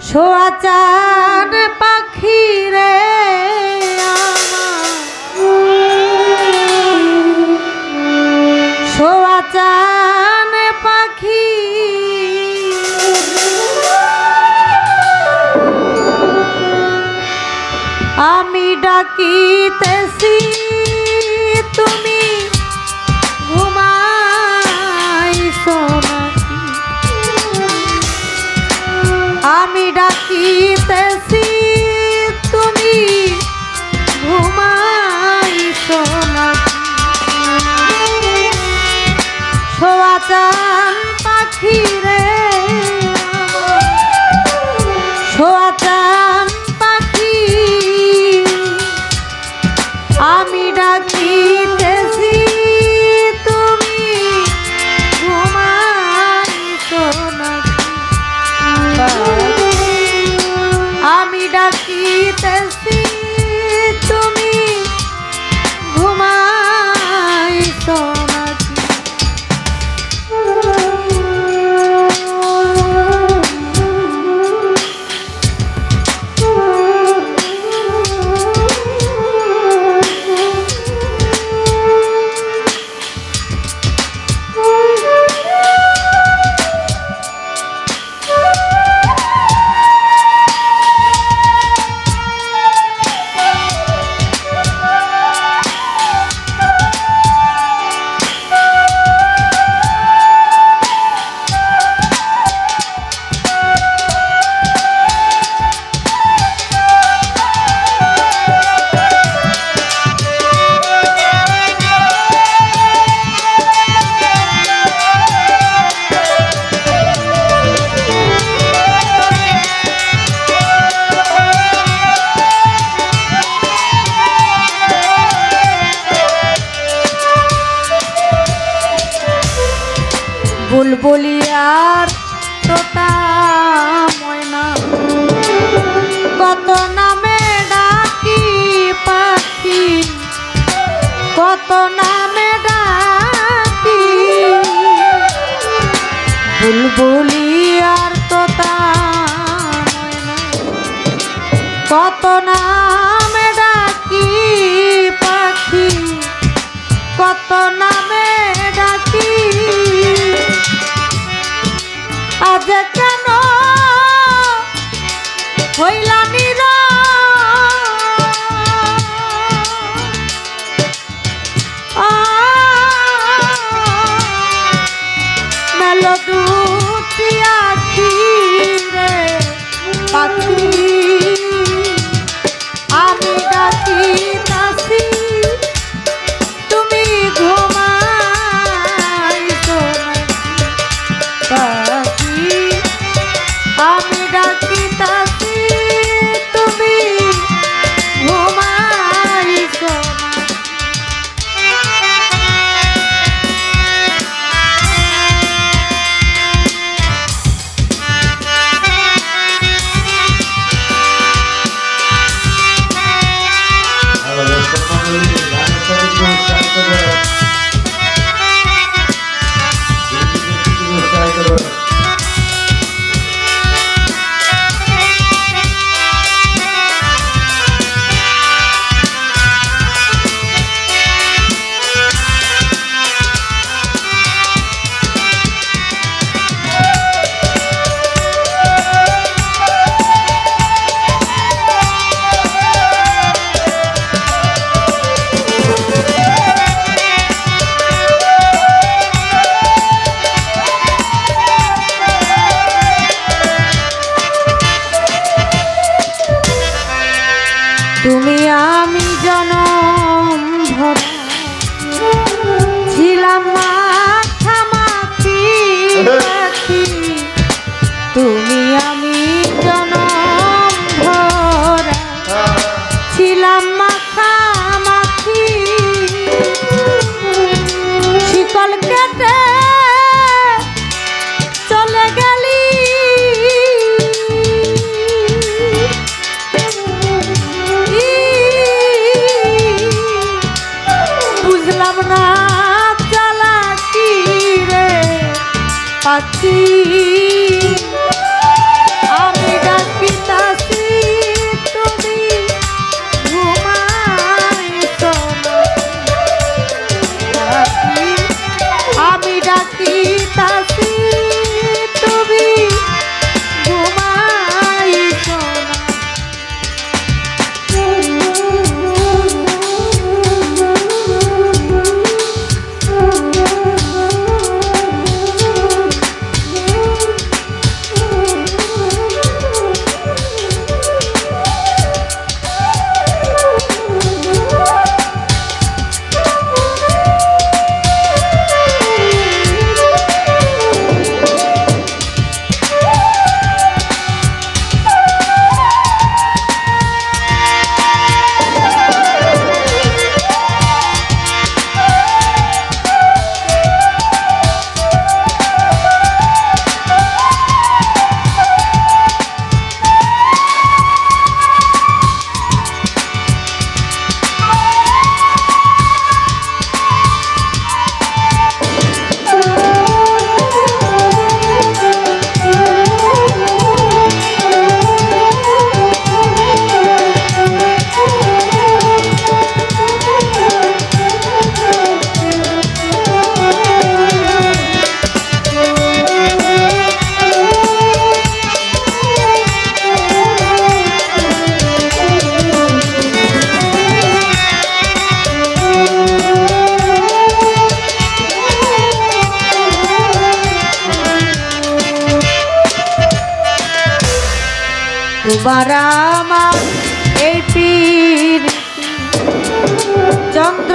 সোয়াচান পাখি রে সোয়াচান পাখি। আমি ডাকিতেছি তুমি ডাকিতেছি তুমি ঘুমাইছ সোয়াচান পাখি বলি আর তো কত নামে ডাকি পাখি কত নামে ডাকি। আজ কেন হইলাম তুমি আমি জনম ভর পাখি তোমার আমার এই পীর চন্দ্র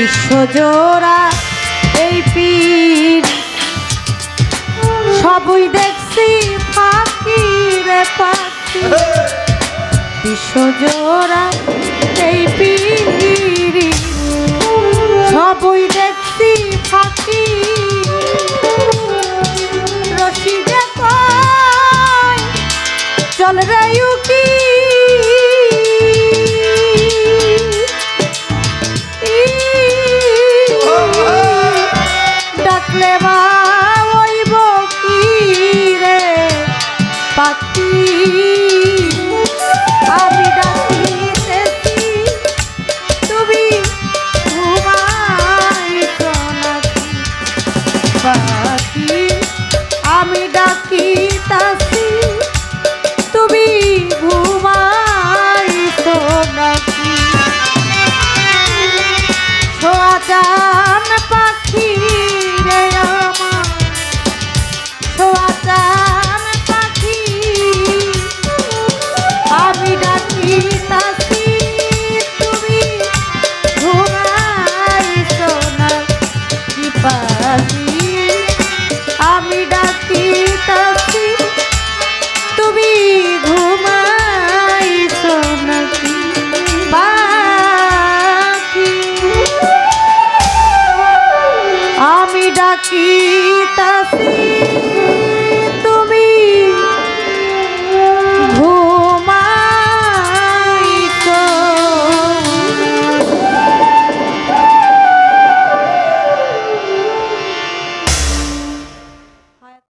বিশ্বজোড়া এই পীর। সবই দেখছি পাখি রে পাখি। বিশ্বজোড়া এই পীর। সবই দেখছি পাখি। রশিদে চল রে